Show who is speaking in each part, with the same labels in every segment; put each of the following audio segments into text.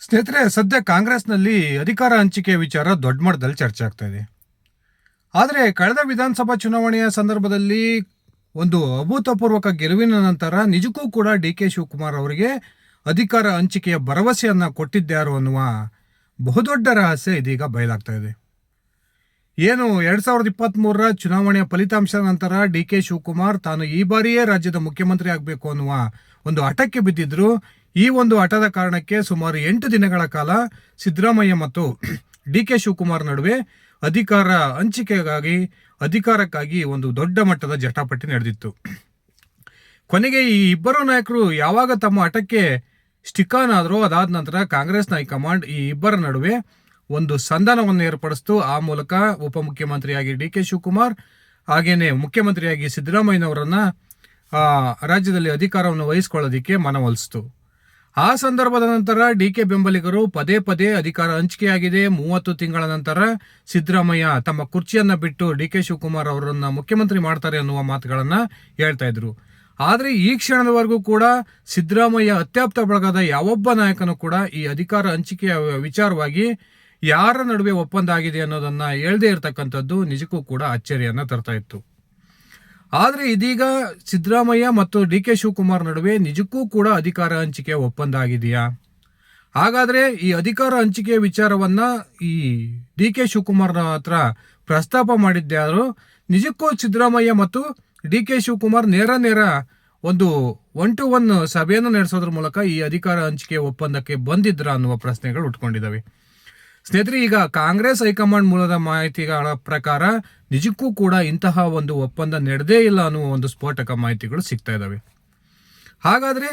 Speaker 1: ಸ್ನೇಹಿತರೆ, ಸದ್ಯ ಕಾಂಗ್ರೆಸ್ನಲ್ಲಿ ಅಧಿಕಾರ ಹಂಚಿಕೆ ವಿಚಾರ ದೊಡ್ಡ ಮಟ್ಟದಲ್ಲಿ ಚರ್ಚೆ ಆಗ್ತಾ ಇದೆ. ಆದರೆ ಕಳೆದ ವಿಧಾನಸಭಾ ಚುನಾವಣೆಯ ಸಂದರ್ಭದಲ್ಲಿ ಒಂದು ಅಭೂತಪೂರ್ವಕ ಗೆಲುವಿನ ನಂತರ ನಿಜಕ್ಕೂ ಕೂಡ ಡಿ ಕೆ ಶಿವಕುಮಾರ್ ಅವರಿಗೆ ಅಧಿಕಾರ ಹಂಚಿಕೆಯ ಭರವಸೆಯನ್ನು ಕೊಟ್ಟಿದ್ದಾರೋ ಅನ್ನುವ ಬಹುದೊಡ್ಡ ರಹಸ್ಯ ಇದೀಗ ಬಯಲಾಗ್ತಾ ಇದೆ. ಏನು ಎರಡ್ ಸಾವಿರದ ಇಪ್ಪತ್ತ್ಮೂರರ ಚುನಾವಣೆಯ ಫಲಿತಾಂಶದ ನಂತರ ಡಿ ಕೆ ಶಿವಕುಮಾರ್ ತಾನು ಈ ಬಾರಿಯೇ ರಾಜ್ಯದ ಮುಖ್ಯಮಂತ್ರಿ ಆಗಬೇಕು ಅನ್ನುವ ಒಂದು ಹಠಕ್ಕೆ ಬಿದ್ದಿದ್ರು. ಈ ಒಂದು ಹಠದ ಕಾರಣಕ್ಕೆ ಸುಮಾರು ಎಂಟು ದಿನಗಳ ಕಾಲ ಸಿದ್ದರಾಮಯ್ಯ ಮತ್ತು ಡಿ ಕೆ ಶಿವಕುಮಾರ್ ನಡುವೆ ಅಧಿಕಾರ ಹಂಚಿಕೆಗಾಗಿ, ಅಧಿಕಾರಕ್ಕಾಗಿ ಒಂದು ದೊಡ್ಡ ಮಟ್ಟದ ಜಟಾಪಟಿ ನಡೆದಿತ್ತು. ಕೊನೆಗೆ ಈ ಇಬ್ಬರು ನಾಯಕರು ಯಾವಾಗ ತಮ್ಮ ಹಠಕ್ಕೆ ಸ್ಟಿಕಾನ್ ಆದರೂ ಅದಾದ ನಂತರ ಕಾಂಗ್ರೆಸ್ನ ಹೈಕಮಾಂಡ್ ಈ ಇಬ್ಬರ ನಡುವೆ ಒಂದು ಸಂಧಾನವನ್ನು ಏರ್ಪಡಿಸ್ತು. ಆ ಮೂಲಕ ಉಪಮುಖ್ಯಮಂತ್ರಿಯಾಗಿ ಡಿ ಕೆ ಶಿವಕುಮಾರ್ ಹಾಗೆಯೇ ಮುಖ್ಯಮಂತ್ರಿಯಾಗಿ ಸಿದ್ದರಾಮಯ್ಯನವರನ್ನು ರಾಜ್ಯದಲ್ಲಿ ಅಧಿಕಾರವನ್ನು ವಹಿಸ್ಕೊಳ್ಳೋದಿಕ್ಕೆ ಮನವೊಲಿಸಿತು. ಆ ಸಂದರ್ಭದ ನಂತರ ಡಿ ಕೆ ಬೆಂಬಲಿಗರು ಪದೇ ಪದೇ ಅಧಿಕಾರ ಹಂಚಿಕೆಯಾಗಿದೆ. ಮೂವತ್ತು ತಿಂಗಳ ನಂತರ ಸಿದ್ದರಾಮಯ್ಯ ತಮ್ಮ ಕುರ್ಚಿಯನ್ನು ಬಿಟ್ಟು ಡಿ ಕೆ ಶಿವಕುಮಾರ್ ಅವರನ್ನು ಮುಖ್ಯಮಂತ್ರಿ ಮಾಡ್ತಾರೆ ಅನ್ನುವ ಮಾತುಗಳನ್ನು ಹೇಳ್ತಾ ಇದ್ರು. ಆದರೆ ಈ ಕ್ಷಣದವರೆಗೂ ಕೂಡ ಸಿದ್ದರಾಮಯ್ಯ ಅತ್ಯಾಪ್ತ ಬಳಗದ ಯಾವೊಬ್ಬ ನಾಯಕನು ಕೂಡ ಈ ಅಧಿಕಾರ ಹಂಚಿಕೆಯ ವಿಚಾರವಾಗಿ ಯಾರ ನಡುವೆ ಒಪ್ಪಂದ ಆಗಿದೆ ಅನ್ನೋದನ್ನ ಹೇಳದೇ ಇರತಕ್ಕಂಥದ್ದು ನಿಜಕ್ಕೂ ಕೂಡ ಅಚ್ಚರಿಯನ್ನ ತರ್ತಾ ಇತ್ತು. ಆದರೆ ಇದೀಗ ಸಿದ್ದರಾಮಯ್ಯ ಮತ್ತು ಡಿ ಕೆ ಶಿವಕುಮಾರ್ ನಡುವೆ ನಿಜಕ್ಕೂ ಕೂಡ ಅಧಿಕಾರ ಹಂಚಿಕೆ ಒಪ್ಪಂದ ಆಗಿದೆಯಾ ಹಾಗಾದರೆ ಈ ಅಧಿಕಾರ ಹಂಚಿಕೆ ವಿಚಾರವನ್ನು ಈ ಡಿ ಕೆ ಶಿವಕುಮಾರ್ನ ಹತ್ರ ಪ್ರಸ್ತಾಪ ಮಾಡಿದ್ದಾದರೂ ನಿಜಕ್ಕೂ ಸಿದ್ದರಾಮಯ್ಯ ಮತ್ತು ಡಿ ಕೆ ಶಿವಕುಮಾರ್ ನೇರ ನೇರ ಒಂದು ಒನ್ ಟು ಒನ್ ಸಭೆಯನ್ನು ನಡೆಸೋದ್ರ ಮೂಲಕ ಈ ಅಧಿಕಾರ ಹಂಚಿಕೆ ಒಪ್ಪಂದಕ್ಕೆ ಬಂದಿದ್ರ ಅನ್ನುವ ಪ್ರಶ್ನೆಗಳು ಉಟ್ಕೊಂಡಿದ್ದಾವೆ ಸ್ನೇಹಿತರೆ, ಈಗ ಕಾಂಗ್ರೆಸ್ ಹೈಕಮಾಂಡ್ ಮೂಲದ ಮಾಹಿತಿಗಳ ಪ್ರಕಾರ ನಿಜಕ್ಕೂ ಕೂಡ ಇಂತಹ ಒಂದು ಒಪ್ಪಂದ ನಡೆದೇ ಇಲ್ಲ ಅನ್ನುವ ಒಂದು ಸ್ಫೋಟಕ ಮಾಹಿತಿಗಳು ಸಿಗ್ತಾ ಇದ್ದಾವೆ ಹಾಗಾದ್ರೆ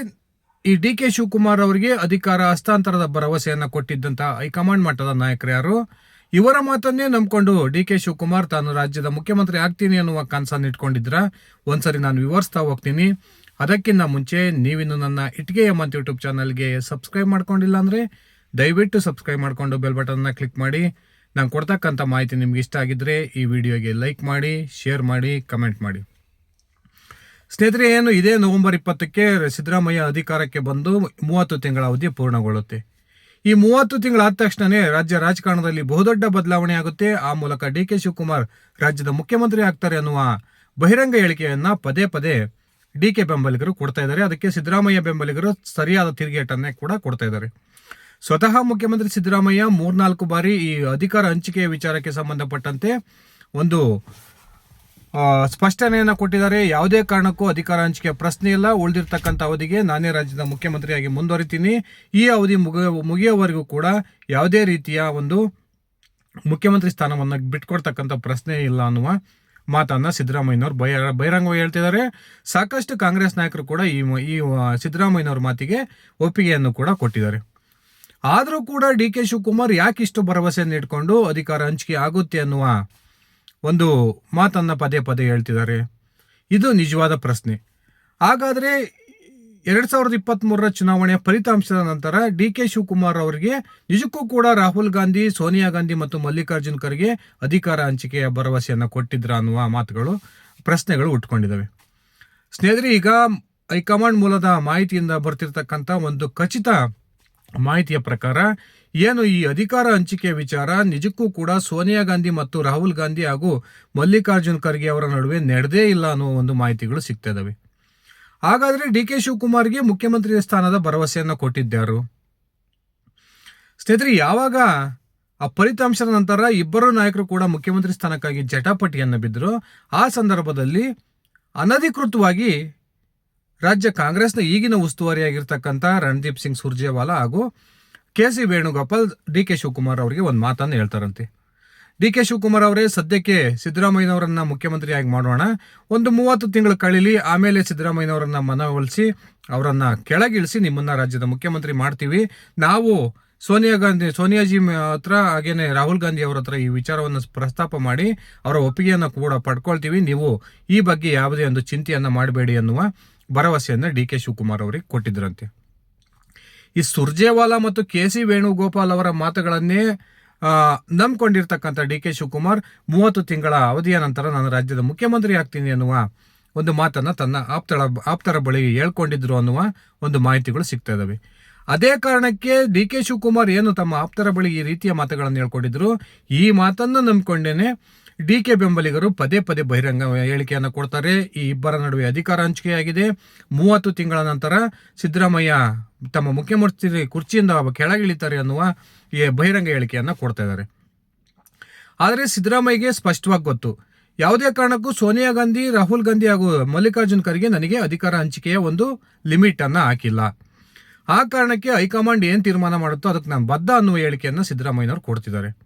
Speaker 1: ಈ ಡಿ ಕೆ ಶಿವಕುಮಾರ್ ಅವರಿಗೆ ಅಧಿಕಾರ ಹಸ್ತಾಂತರದ ಭರವಸೆಯನ್ನು ಕೊಟ್ಟಿದ್ದಂತ ಹೈಕಮಾಂಡ್ ಮಟ್ಟದ ನಾಯಕರು ಯಾರು? ಇವರ ಮಾತನ್ನೇ ನಂಬಿಕೊಂಡು ಡಿ ಕೆ ಶಿವಕುಮಾರ್ ತಾನು ರಾಜ್ಯದ ಮುಖ್ಯಮಂತ್ರಿ ಆಗ್ತೀನಿ ಅನ್ನುವ ಕನಸನ್ನು ಇಟ್ಕೊಂಡಿದ್ರ ಒಂದ್ಸರಿ ನಾನು ವಿವರಿಸ್ತಾ ಹೋಗ್ತೀನಿ. ಅದಕ್ಕಿಂತ ಮುಂಚೆ ನೀವಿನ್ನು ನನ್ನ ಇಟ್ಗೆ ಮಂತ್ ಯೂಟ್ಯೂಬ್ ಚಾನಲ್ಗೆ ಸಬ್ಸ್ಕ್ರೈಬ್ ಮಾಡ್ಕೊಂಡಿಲ್ಲ ಅಂದ್ರೆ ದಯವಿಟ್ಟು ಸಬ್ಸ್ಕ್ರೈಬ್ ಮಾಡ್ಕೊಂಡು ಬೆಲ್ ಬಟನ್ನ ಕ್ಲಿಕ್ ಮಾಡಿ. ನಾನು ಕೊಡ್ತಕ್ಕಂಥ ಮಾಹಿತಿ ನಿಮ್ಗೆ ಇಷ್ಟ ಆಗಿದ್ರೆ ಈ ವಿಡಿಯೋಗೆ ಲೈಕ್ ಮಾಡಿ, ಶೇರ್ ಮಾಡಿ, ಕಮೆಂಟ್ ಮಾಡಿ. ಸ್ನೇಹಿತರೆ, ಏನು ಇದೇ ನವೆಂಬರ್ ಇಪ್ಪತ್ತಕ್ಕೆ ಸಿದ್ದರಾಮಯ್ಯ ಅಧಿಕಾರಕ್ಕೆ ಬಂದು ಮೂವತ್ತು ತಿಂಗಳ ಅವಧಿ ಪೂರ್ಣಗೊಳ್ಳುತ್ತೆ. ಈ ಮೂವತ್ತು ತಿಂಗಳಾದ ತಕ್ಷಣನೇ ರಾಜ್ಯ ರಾಜಕಾರಣದಲ್ಲಿ ಬಹುದೊಡ್ಡ ಬದಲಾವಣೆ ಆಗುತ್ತೆ. ಆ ಮೂಲಕ ಡಿ ಕೆ ಶಿವಕುಮಾರ್ ರಾಜ್ಯದ ಮುಖ್ಯಮಂತ್ರಿ ಆಗ್ತಾರೆ ಅನ್ನುವ ಬಹಿರಂಗ ಹೇಳಿಕೆಯನ್ನ ಪದೇ ಪದೇ ಡಿ ಕೆ ಬೆಂಬಲಿಗರು ಕೊಡ್ತಾ ಇದ್ದಾರೆ. ಅದಕ್ಕೆ ಸಿದ್ದರಾಮಯ್ಯ ಬೆಂಬಲಿಗರು ಸರಿಯಾದ ತಿರುಗೇಟನ್ನೇ ಕೂಡ ಕೊಡ್ತಾ ಇದ್ದಾರೆ. ಸ್ವತಃ ಮುಖ್ಯಮಂತ್ರಿ ಸಿದ್ದರಾಮಯ್ಯ ಮೂರ್ನಾಲ್ಕು ಬಾರಿ ಈ ಅಧಿಕಾರ ಹಂಚಿಕೆಯ ವಿಚಾರಕ್ಕೆ ಸಂಬಂಧಪಟ್ಟಂತೆ ಒಂದು ಸ್ಪಷ್ಟನೆಯನ್ನು ಕೊಟ್ಟಿದ್ದಾರೆ. ಯಾವುದೇ ಕಾರಣಕ್ಕೂ ಅಧಿಕಾರ ಹಂಚಿಕೆ ಪ್ರಶ್ನೆ ಇಲ್ಲ. ಉಳಿದಿರ್ತಕ್ಕಂಥ ಅವಧಿಗೆ ನಾನೇ ರಾಜ್ಯದ ಮುಖ್ಯಮಂತ್ರಿಯಾಗಿ ಮುಂದುವರಿತೀನಿ. ಈ ಅವಧಿ ಮುಗಿಯ ಮುಗಿಯೋವರೆಗೂ ಕೂಡ ಯಾವುದೇ ರೀತಿಯ ಒಂದು ಮುಖ್ಯಮಂತ್ರಿ ಸ್ಥಾನವನ್ನು ಬಿಟ್ಕೊಡ್ತಕ್ಕಂಥ ಪ್ರಶ್ನೆ ಇಲ್ಲ ಅನ್ನುವ ಮಾತನ್ನು ಸಿದ್ದರಾಮಯ್ಯನವರು ಬಯ, ಬಹಿರಂಗವಾಗಿ ಹೇಳ್ತಿದ್ದಾರೆ. ಸಾಕಷ್ಟು ಕಾಂಗ್ರೆಸ್ ನಾಯಕರು ಕೂಡ ಈ ಈ ಸಿದ್ದರಾಮಯ್ಯನವ್ರ ಮಾತಿಗೆ ಒಪ್ಪಿಗೆಯನ್ನು ಕೂಡ ಕೊಟ್ಟಿದ್ದಾರೆ. ಆದರೂ ಕೂಡ ಡಿ ಕೆ ಶಿವಕುಮಾರ್ ಯಾಕೆ ಇಷ್ಟು ಭರವಸೆಯನ್ನು ಇಟ್ಕೊಂಡು ಅಧಿಕಾರ ಹಂಚಿಕೆ ಆಗುತ್ತೆ ಅನ್ನುವ ಒಂದು ಮಾತನ್ನು ಪದೇ ಪದೇ ಹೇಳ್ತಿದ್ದಾರೆ. ಇದು ನಿಜವಾದ ಪ್ರಶ್ನೆ. ಹಾಗಾದರೆ ಎರಡು ಸಾವಿರದ ಇಪ್ಪತ್ತ್ಮೂರರ ಚುನಾವಣೆಯ ಫಲಿತಾಂಶದ ನಂತರ ಡಿ ಕೆ ಶಿವಕುಮಾರ್ ಅವರಿಗೆ ನಿಜಕ್ಕೂ ಕೂಡ ರಾಹುಲ್ ಗಾಂಧಿ, ಸೋನಿಯಾ ಗಾಂಧಿ ಮತ್ತು ಮಲ್ಲಿಕಾರ್ಜುನ್ ಖರ್ಗೆ ಅಧಿಕಾರ ಹಂಚಿಕೆಯ ಭರವಸೆಯನ್ನು ಕೊಟ್ಟಿದ್ರ ಅನ್ನುವ ಮಾತುಗಳು, ಪ್ರಶ್ನೆಗಳು ಉಟ್ಕೊಂಡಿದ್ದಾವೆ ಸ್ನೇಹಿತರೆ, ಈಗ ಹೈಕಮಾಂಡ್ ಮೂಲದ ಮಾಹಿತಿಯಿಂದ ಬರ್ತಿರ್ತಕ್ಕಂಥ ಒಂದು ಖಚಿತ ಮಾಹಿತಿಯ ಪ್ರಕಾರ, ಏನು ಈ ಅಧಿಕಾರ ಹಂಚಿಕೆ ವಿಚಾರ, ನಿಜಕ್ಕೂ ಕೂಡ ಸೋನಿಯಾ ಗಾಂಧಿ ಮತ್ತು ರಾಹುಲ್ ಗಾಂಧಿ ಹಾಗೂ ಮಲ್ಲಿಕಾರ್ಜುನ್ ಖರ್ಗೆ ಅವರ ನಡುವೆ ನಡೆದೇ ಇಲ್ಲ ಅನ್ನೋ ಒಂದು ಮಾಹಿತಿಗಳು ಸಿಗ್ತಾ ಇದಾವೆ ಹಾಗಾದ್ರೆ ಡಿ ಕೆ ಶಿವಕುಮಾರ್ಗೆ ಮುಖ್ಯಮಂತ್ರಿ ಸ್ಥಾನದ ಭರವಸೆಯನ್ನು ಕೊಟ್ಟಿದ್ದಾರು ಸ್ನೇಹಿತರೆ, ಯಾವಾಗ ಆ ಫಲಿತಾಂಶದ ನಂತರ ಇಬ್ಬರು ನಾಯಕರು ಕೂಡ ಮುಖ್ಯಮಂತ್ರಿ ಸ್ಥಾನಕ್ಕಾಗಿ ಜಟಾಪಟಿಯನ್ನು ಬಿದ್ದರು ಆ ಸಂದರ್ಭದಲ್ಲಿ ಅನಧಿಕೃತವಾಗಿ ರಾಜ್ಯ ಕಾಂಗ್ರೆಸ್ನ ಈಗಿನ ಉಸ್ತುವಾರಿಯಾಗಿರ್ತಕ್ಕಂಥ ರಣದೀಪ್ ಸಿಂಗ್ ಸುರ್ಜೇವಾಲಾ ಹಾಗೂ K C Venugopal D K Shivakumar ಅವರಿಗೆ ಒಂದು ಮಾತನ್ನು ಹೇಳ್ತಾರಂತೆ. ಡಿ ಕೆ ಶಿವಕುಮಾರ್ ಅವರೇ, ಸದ್ಯಕ್ಕೆ ಸಿದ್ದರಾಮಯ್ಯನವರನ್ನ ಮುಖ್ಯಮಂತ್ರಿಯಾಗಿ ಮಾಡೋಣ. ಒಂದು ಮೂವತ್ತು ತಿಂಗಳು ಕಳೀಲಿ ಆಮೇಲೆ ಸಿದ್ದರಾಮಯ್ಯನವರನ್ನ ಮನವೊಲಿಸಿ ಅವರನ್ನ ಕೆಳಗಿಳಿಸಿ ನಿಮ್ಮನ್ನ ರಾಜ್ಯದ ಮುಖ್ಯಮಂತ್ರಿ ಮಾಡ್ತೀವಿ. ನಾವು ಸೋನಿಯಾ ಗಾಂಧಿ ಸೋನಿಯಾಜಿ ಹತ್ರ ಹಾಗೇನೆ ರಾಹುಲ್ ಗಾಂಧಿ ಅವರ ಹತ್ರ ಈ ವಿಚಾರವನ್ನು ಪ್ರಸ್ತಾಪ ಮಾಡಿ ಅವರ ಒಪ್ಪಿಗೆಯನ್ನು ಕೂಡ ಪಡ್ಕೊಳ್ತೀವಿ. ನೀವು ಈ ಬಗ್ಗೆ ಯಾವುದೇ ಒಂದು ಚಿಂತೆಯನ್ನು ಮಾಡಬೇಡಿ ಅನ್ನುವ ಭರವಸೆಯನ್ನು ಡಿ ಕೆ ಶಿವಕುಮಾರ್ ಅವರಿಗೆ ಕೊಟ್ಟಿದ್ರಂತೆ ಈ ಸುರ್ಜೇವಾಲಾ ಮತ್ತು ಕೆ ಸಿ ವೇಣುಗೋಪಾಲ್ ಅವರ ಮಾತುಗಳನ್ನೇ ನಂಬಿಕೊಂಡಿರ್ತಕ್ಕಂಥ ಡಿ ಕೆ ಶಿವಕುಮಾರ್ ಮೂವತ್ತು ತಿಂಗಳ ಅವಧಿಯ ನಂತರ ನಾನು ರಾಜ್ಯದ ಮುಖ್ಯಮಂತ್ರಿ ಆಗ್ತೀನಿ ಅನ್ನುವ ಒಂದು ಮಾತನ್ನ ತನ್ನ ಆಪ್ತಳ, ಆಪ್ತರ ಬಳಿ ಹೇಳ್ಕೊಂಡಿದ್ರು ಅನ್ನುವ ಒಂದು ಮಾಹಿತಿಗಳು ಸಿಗ್ತಾ ಇದ್ದಾವೆ ಅದೇ ಕಾರಣಕ್ಕೆ ಡಿ ಕೆ ಶಿವಕುಮಾರ್ ಏನು ತಮ್ಮ ಆಪ್ತರ ಬಳಿ ಈ ರೀತಿಯ ಮಾತುಗಳನ್ನು ಹೇಳ್ಕೊಂಡಿದ್ರು, ಈ ಮಾತನ್ನು ನಂಬಿಕೊಂಡೇನೆ ಡಿ ಕೆ ಬೆಂಬಲಿಗರು ಪದೇ ಪದೇ ಬಹಿರಂಗ ಹೇಳಿಕೆಯನ್ನು ಕೊಡ್ತಾರೆ. ಈ ಇಬ್ಬರ ನಡುವೆ ಅಧಿಕಾರ ಹಂಚಿಕೆಯಾಗಿದೆ. ಮೂವತ್ತು ತಿಂಗಳ ನಂತರ ಸಿದ್ದರಾಮಯ್ಯ ತಮ್ಮ ಮುಖ್ಯಮಂತ್ರಿ ಕುರ್ಚಿಯಿಂದ ಕೆಳಗಿಳಿತಾರೆ ಅನ್ನುವ ಈ ಬಹಿರಂಗ ಹೇಳಿಕೆಯನ್ನು ಕೊಡ್ತಾ ಇದ್ದಾರೆ. ಆದರೆ ಸಿದ್ದರಾಮಯ್ಯಗೆ ಸ್ಪಷ್ಟವಾಗಿ ಗೊತ್ತು. ಯಾವುದೇ ಕಾರಣಕ್ಕೂ ಸೋನಿಯಾ ಗಾಂಧಿ, ರಾಹುಲ್ ಗಾಂಧಿ ಹಾಗೂ ಮಲ್ಲಿಕಾರ್ಜುನ್ ಖರ್ಗೆ ನನಗೆ ಅಧಿಕಾರ ಹಂಚಿಕೆಯ ಒಂದು ಲಿಮಿಟ್ ಅನ್ನ ಹಾಕಿಲ್ಲ. ಆ ಕಾರಣಕ್ಕೆ ಹೈಕಮಾಂಡ್ ಏನು ತೀರ್ಮಾನ ಮಾಡುತ್ತೋ ಅದಕ್ಕೆ ನಾನು ಬದ್ಧ ಅನ್ನುವ ಹೇಳಿಕೆಯನ್ನು ಸಿದ್ದರಾಮಯ್ಯನವರು ಕೊಡ್ತಿದ್ದಾರೆ.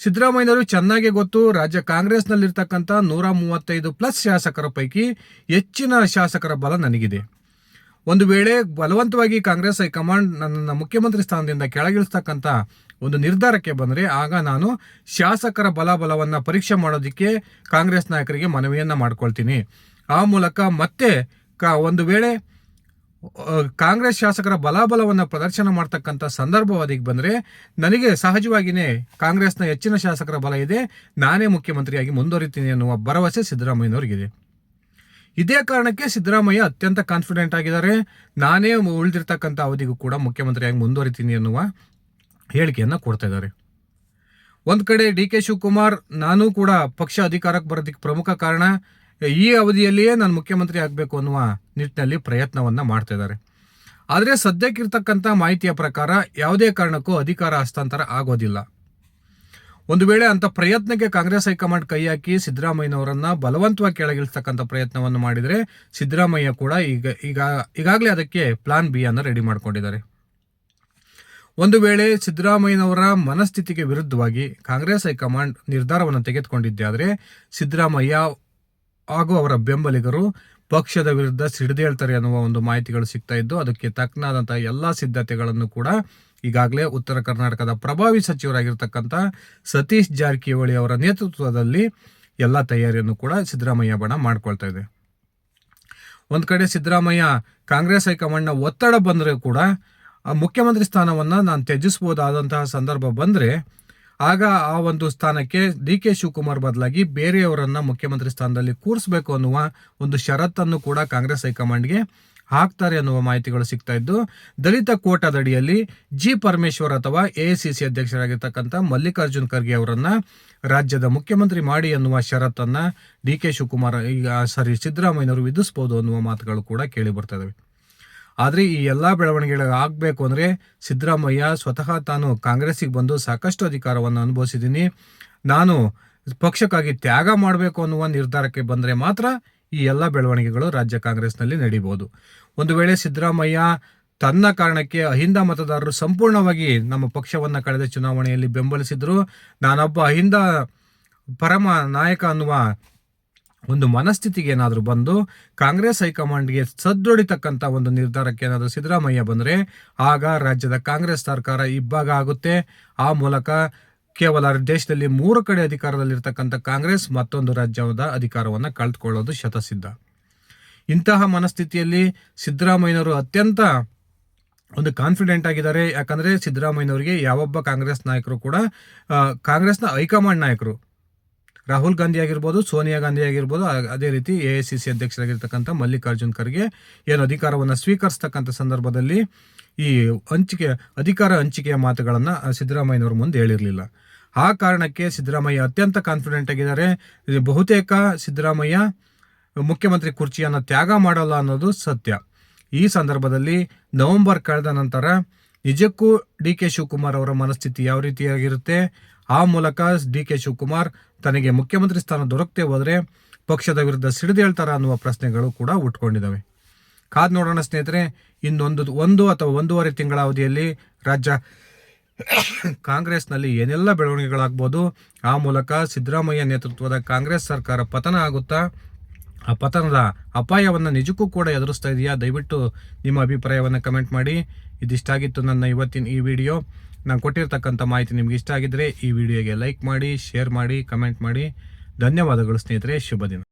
Speaker 1: ಸಿದ್ದರಾಮಯ್ಯನವರು ಚೆನ್ನಾಗಿ ಗೊತ್ತು, ರಾಜ್ಯ ಕಾಂಗ್ರೆಸ್ನಲ್ಲಿರ್ತಕ್ಕಂಥ ನೂರ ಮೂವತ್ತೈದು ಪ್ಲಸ್ ಶಾಸಕರ ಪೈಕಿ ಹೆಚ್ಚಿನ ಶಾಸಕರ ಬಲ ನನಗಿದೆ. ಒಂದು ವೇಳೆ ಬಲವಂತವಾಗಿ ಕಾಂಗ್ರೆಸ್ ಹೈಕಮಾಂಡ್ ನನ್ನ ಮುಖ್ಯಮಂತ್ರಿ ಸ್ಥಾನದಿಂದ ಕೆಳಗಿಳಿಸ್ತಕ್ಕಂಥ ಒಂದು ನಿರ್ಧಾರಕ್ಕೆ ಬಂದರೆ ಆಗ ನಾನು ಶಾಸಕರ ಬಲಾಬಲವನ್ನು ಪರೀಕ್ಷೆ ಮಾಡೋದಕ್ಕೆ ಕಾಂಗ್ರೆಸ್ ನಾಯಕರಿಗೆ ಮನವಿಯನ್ನು ಮಾಡ್ಕೊಳ್ತೀನಿ. ಆ ಮೂಲಕ ಮತ್ತೆ ಕ ಒಂದು ವೇಳೆ ಕಾಂಗ್ರೆಸ್ ಶಾಸಕರ ಬಲಾಬಲವನ್ನು ಪ್ರದರ್ಶನ ಮಾಡ್ತಕ್ಕಂಥ ಸಂದರ್ಭ ಅದಕ್ಕೆ ಬಂದರೆ ನನಗೆ ಸಹಜವಾಗಿಯೇ ಕಾಂಗ್ರೆಸ್ನ ಹೆಚ್ಚಿನ ಶಾಸಕರ ಬಲ ಇದೆ. ನಾನೇ ಮುಖ್ಯಮಂತ್ರಿಯಾಗಿ ಮುಂದುವರಿತೀನಿ ಅನ್ನುವ ಭರವಸೆ ಸಿದ್ದರಾಮಯ್ಯನವರಿಗಿದೆ. ಇದೇ ಕಾರಣಕ್ಕೆ ಸಿದ್ದರಾಮಯ್ಯ ಅತ್ಯಂತ ಕಾನ್ಫಿಡೆಂಟ್ ಆಗಿದ್ದಾರೆ. ನಾನೇ ಉಳಿದಿರ್ತಕ್ಕಂಥ ಅವಧಿಗೂ ಕೂಡ ಮುಖ್ಯಮಂತ್ರಿಯಾಗಿ ಮುಂದುವರಿತೀನಿ ಅನ್ನುವ ಹೇಳಿಕೆಯನ್ನು ಕೊಡ್ತಾ ಇದ್ದಾರೆ. ಒಂದು ಕಡೆ ಡಿ ಕೆ ಶಿವಕುಮಾರ್, ನಾನು ಕೂಡ ಪಕ್ಷ ಅಧಿಕಾರಕ್ಕೆ ಬರೋದಕ್ಕೆ ಪ್ರಮುಖ ಕಾರಣ. ಈ ಅವಧಿಯಲ್ಲಿಯೇ ನಾನು ಮುಖ್ಯಮಂತ್ರಿ ಆಗಬೇಕು ಅನ್ನುವ ನಿಟ್ಟಿನಲ್ಲಿ ಪ್ರಯತ್ನವನ್ನು ಮಾಡ್ತಾ ಇದ್ದಾರೆ. ಆದರೆ ಸದ್ಯಕ್ಕಿರ್ತಕ್ಕಂಥ ಮಾಹಿತಿಯ ಪ್ರಕಾರ ಯಾವುದೇ ಕಾರಣಕ್ಕೂ ಅಧಿಕಾರ ಹಸ್ತಾಂತರ ಆಗೋದಿಲ್ಲ. ಒಂದು ವೇಳೆ ಅಂತ ಪ್ರಯತ್ನಕ್ಕೆ ಕಾಂಗ್ರೆಸ್ ಹೈಕಮಾಂಡ್ ಕೈ ಹಾಕಿ ಸಿದ್ದರಾಮಯ್ಯನವರನ್ನ ಬಲವಂತವಾಗಿ ಕೆಳಗಿಳಿಸ್ತಕ್ಕಂಥ ಪ್ರಯತ್ನವನ್ನು ಮಾಡಿದರೆ ಸಿದ್ದರಾಮಯ್ಯ ಕೂಡ ಈಗ ಈಗ, ಈಗಾಗಲೇ ಅದಕ್ಕೆ ಪ್ಲಾನ್ ಬಿ ಅನ್ನು ರೆಡಿ ಮಾಡ್ಕೊಂಡಿದ್ದಾರೆ. ಒಂದು ವೇಳೆ ಸಿದ್ದರಾಮಯ್ಯನವರ ಮನಸ್ಥಿತಿಗೆ ವಿರುದ್ಧವಾಗಿ ಕಾಂಗ್ರೆಸ್ ಹೈಕಮಾಂಡ್ ನಿರ್ಧಾರವನ್ನು ತೆಗೆದುಕೊಂಡಿದ್ದೆ ಆದರೆ ಸಿದ್ದರಾಮಯ್ಯ ಹಾಗೂ ಅವರ ಬೆಂಬಲಿಗರು ಪಕ್ಷದ ವಿರುದ್ಧ ಸಿಡಿದೇಳ್ತಾರೆ ಅನ್ನುವ ಒಂದು ಮಾಹಿತಿಗಳು ಸಿಗ್ತಾ ಇದ್ದು, ಅದಕ್ಕೆ ತಕ್ಕನಾದಂತಹ ಎಲ್ಲ ಸಿದ್ಧತೆಗಳನ್ನು ಕೂಡ ಈಗಾಗಲೇ ಉತ್ತರ ಕರ್ನಾಟಕದ ಪ್ರಭಾವಿ ಸಚಿವರಾಗಿರ್ತಕ್ಕಂಥ ಸತೀಶ್ ಜಾರಕಿಹೊಳಿ ಅವರ ನೇತೃತ್ವದಲ್ಲಿ ಎಲ್ಲ ತಯಾರಿಯನ್ನು ಕೂಡ ಸಿದ್ದರಾಮಯ್ಯ ಬಣ ಮಾಡ್ಕೊಳ್ತಾ ಇದೆ. ಒಂದು ಕಡೆ ಸಿದ್ದರಾಮಯ್ಯ ಕಾಂಗ್ರೆಸ್ ಹೈಕಮಾಂಡ್ನ ಒತ್ತಡ ಬಂದರೆ ಕೂಡ ಮುಖ್ಯಮಂತ್ರಿ ಸ್ಥಾನವನ್ನು ನಾನು ತ್ಯಜಿಸ್ಬೋದಾದಂತಹ ಸಂದರ್ಭ ಬಂದರೆ ಆಗ ಆ ಒಂದು ಸ್ಥಾನಕ್ಕೆ ಡಿ ಕೆ ಶಿವಕುಮಾರ್ ಬದಲಾಗಿ ಬೇರೆಯವರನ್ನ ಮುಖ್ಯಮಂತ್ರಿ ಸ್ಥಾನದಲ್ಲಿ ಕೂರಿಸಬೇಕು ಅನ್ನುವ ಒಂದು ಷರತ್ತನ್ನು ಕೂಡ ಕಾಂಗ್ರೆಸ್ ಹೈಕಮಾಂಡ್ಗೆ ಹಾಕ್ತಾರೆ ಅನ್ನುವ ಮಾಹಿತಿಗಳು ಸಿಗ್ತಾ ಇದ್ದು, ದಲಿತ ಕೋಟಾದಡಿಯಲ್ಲಿ ಜಿ ಪರಮೇಶ್ವರ್ ಅಥವಾ ಎಐಸಿಸಿ ಅಧ್ಯಕ್ಷರಾಗಿರ್ತಕ್ಕಂಥ ಮಲ್ಲಿಕಾರ್ಜುನ್ ಖರ್ಗೆ ಅವರನ್ನ ರಾಜ್ಯದ ಮುಖ್ಯಮಂತ್ರಿ ಮಾಡಿ ಅನ್ನುವ ಷರತ್ತನ್ನ ಡಿ ಕೆ ಶಿವಕುಮಾರ್, ಈಗ ಸಾರಿ, ಸಿದ್ದರಾಮಯ್ಯನವರು ವಿಧಿಸಬಹುದು ಅನ್ನುವ ಮಾತುಗಳು ಕೂಡ ಕೇಳಿ ಬರ್ತಾ ಇದಾವೆ. ಆದರೆ ಈ ಎಲ್ಲ ಬೆಳವಣಿಗೆಗಳು ಆಗಬೇಕು ಅಂದರೆ ಸಿದ್ದರಾಮಯ್ಯ ಸ್ವತಃ ತಾನು ಕಾಂಗ್ರೆಸ್ಸಿಗೆ ಬಂದು ಸಾಕಷ್ಟು ಅಧಿಕಾರವನ್ನು ಅನುಭವಿಸಿದ್ದೀನಿ. ನಾನು ಪಕ್ಷಕ್ಕಾಗಿ ತ್ಯಾಗ ಮಾಡಬೇಕು ಅನ್ನುವ ನಿರ್ಧಾರಕ್ಕೆ ಬಂದರೆ ಮಾತ್ರ ಈ ಎಲ್ಲ ಬೆಳವಣಿಗೆಗಳು ರಾಜ್ಯ ಕಾಂಗ್ರೆಸ್ನಲ್ಲಿ ನಡೀಬೋದು. ಒಂದು ವೇಳೆ ಸಿದ್ದರಾಮಯ್ಯ ತನ್ನ ಕಾರಣಕ್ಕೆ ಅಹಿಂದ ಮತದಾರರು ಸಂಪೂರ್ಣವಾಗಿ ನಮ್ಮ ಪಕ್ಷವನ್ನು ಕಳೆದ ಚುನಾವಣೆಯಲ್ಲಿ ಬೆಂಬಲಿಸಿದರು, ನಾನೊಬ್ಬ ಅಹಿಂದ ಪರಮ ನಾಯಕ ಅನ್ನುವ ಒಂದು ಮನಸ್ಥಿತಿಗೆ ಏನಾದರೂ ಬಂದು ಕಾಂಗ್ರೆಸ್ ಹೈಕಮಾಂಡ್ಗೆ ಸದ್ದೊಡಿತಕ್ಕಂಥ ಒಂದು ನಿರ್ಧಾರಕ್ಕೆ ಏನಾದರೂ ಸಿದ್ದರಾಮಯ್ಯ ಬಂದರೆ ಆಗ ರಾಜ್ಯದ ಕಾಂಗ್ರೆಸ್ ಸರ್ಕಾರ ಇಬ್ಬಾಗ ಆಗುತ್ತೆ. ಆ ಮೂಲಕ ಕೇವಲ ದೇಶದಲ್ಲಿ ಮೂರು ಕಡೆ ಅಧಿಕಾರದಲ್ಲಿರ್ತಕ್ಕಂಥ ಕಾಂಗ್ರೆಸ್ ಮತ್ತೊಂದು ರಾಜ್ಯದ ಅಧಿಕಾರವನ್ನು ಕಳೆದುಕೊಳ್ಳೋದು ಶತಸಿದ್ಧ. ಇಂತಹ ಮನಸ್ಥಿತಿಯಲ್ಲಿ ಸಿದ್ದರಾಮಯ್ಯನವರು ಅತ್ಯಂತ ಒಂದು ಕಾನ್ಫಿಡೆಂಟ್ ಆಗಿದ್ದಾರೆ. ಯಾಕಂದರೆ ಸಿದ್ದರಾಮಯ್ಯನವರಿಗೆ ಯಾವೊಬ್ಬ ಕಾಂಗ್ರೆಸ್ ನಾಯಕರು ಕೂಡ ಕಾಂಗ್ರೆಸ್ನ ಹೈಕಮಾಂಡ್ ನಾಯಕರು ರಾಹುಲ್ ಗಾಂಧಿ ಆಗಿರ್ಬೋದು, ಸೋನಿಯಾ ಗಾಂಧಿ ಆಗಿರ್ಬೋದು ಅದೇ ರೀತಿ ಎ ಐ ಸಿ ಸಿ ಅಧ್ಯಕ್ಷರಾಗಿರ್ತಕ್ಕಂಥ ಮಲ್ಲಿಕಾರ್ಜುನ್ ಖರ್ಗೆ ಏನು ಅಧಿಕಾರವನ್ನು ಸ್ವೀಕರಿಸ್ತಕ್ಕಂಥ ಸಂದರ್ಭದಲ್ಲಿ ಈ ಹಂಚಿಕೆ, ಅಧಿಕಾರ ಹಂಚಿಕೆಯ ಮಾತುಗಳನ್ನು ಸಿದ್ದರಾಮಯ್ಯನವರು ಮುಂದೆ ಹೇಳಿರಲಿಲ್ಲ. ಆ ಕಾರಣಕ್ಕೆ ಸಿದ್ದರಾಮಯ್ಯ ಅತ್ಯಂತ ಕಾನ್ಫಿಡೆಂಟ್ ಆಗಿದ್ದಾರೆ. ಬಹುತೇಕ ಸಿದ್ದರಾಮಯ್ಯ ಮುಖ್ಯಮಂತ್ರಿ ಕುರ್ಚಿಯನ್ನು ತ್ಯಾಗ ಮಾಡಲ್ಲ ಅನ್ನೋದು ಸತ್ಯ. ಈ ಸಂದರ್ಭದಲ್ಲಿ ನವೆಂಬರ್ ಕಳೆದ ನಂತರ ನಿಜಕ್ಕೂ ಡಿ ಕೆ ಶಿವಕುಮಾರ್ ಅವರ ಮನಸ್ಥಿತಿ ಯಾವ ರೀತಿಯಾಗಿರುತ್ತೆ? ಆ ಮೂಲಕ ಡಿ ಕೆ ಶಿವಕುಮಾರ್ ತನಗೆ ಮುಖ್ಯಮಂತ್ರಿ ಸ್ಥಾನ ದೊರಕದೆ ಹೋದರೆ ಪಕ್ಷದ ವಿರುದ್ಧ ಸಿಡಿದೇಳ್ತಾರ ಅನ್ನುವ ಪ್ರಶ್ನೆಗಳು ಕೂಡ ಉಟ್ಕೊಂಡಿದ್ದಾವೆ ಕಾದ್ ನೋಡೋಣ ಸ್ನೇಹಿತರೆ, ಇನ್ನೊಂದು, ಒಂದು ಅಥವಾ ಒಂದೂವರೆ ತಿಂಗಳ ಅವಧಿಯಲ್ಲಿ ರಾಜ್ಯ ಕಾಂಗ್ರೆಸ್ನಲ್ಲಿ ಏನೆಲ್ಲ ಬೆಳವಣಿಗೆಗಳಾಗ್ಬೋದು, ಆ ಮೂಲಕ ಸಿದ್ದರಾಮಯ್ಯ ನೇತೃತ್ವದ ಕಾಂಗ್ರೆಸ್ ಸರ್ಕಾರ ಪತನ ಆಗುತ್ತಾ? ಆ ಪತನದ ಅಪಾಯವನ್ನು ನಿಜಕ್ಕೂ ಕೂಡ ಎದುರಿಸ್ತಾ ಇದೆಯಾ? ದಯವಿಟ್ಟು ನಿಮ್ಮ ಅಭಿಪ್ರಾಯವನ್ನು ಕಮೆಂಟ್ ಮಾಡಿ. ಇದಿಷ್ಟಾಗಿತ್ತು ನನ್ನ ಇವತ್ತಿನ ಈ ವಿಡಿಯೋ ನಾನು ಕೊಟ್ಟಿರ್ತಕ್ಕಂಥ ಮಾಹಿತಿ ನಿಮ್ಗೆ ಇಷ್ಟ ಆಗಿದ್ದರೆ ಈ ವಿಡಿಯೋಗೆ ಲೈಕ್ ಮಾಡಿ ಶೇರ್ ಮಾಡಿ ಕಮೆಂಟ್ ಮಾಡಿ. ಧನ್ಯವಾದಗಳು ಸ್ನೇಹಿತರೆ. ಶುಭ ದಿನ.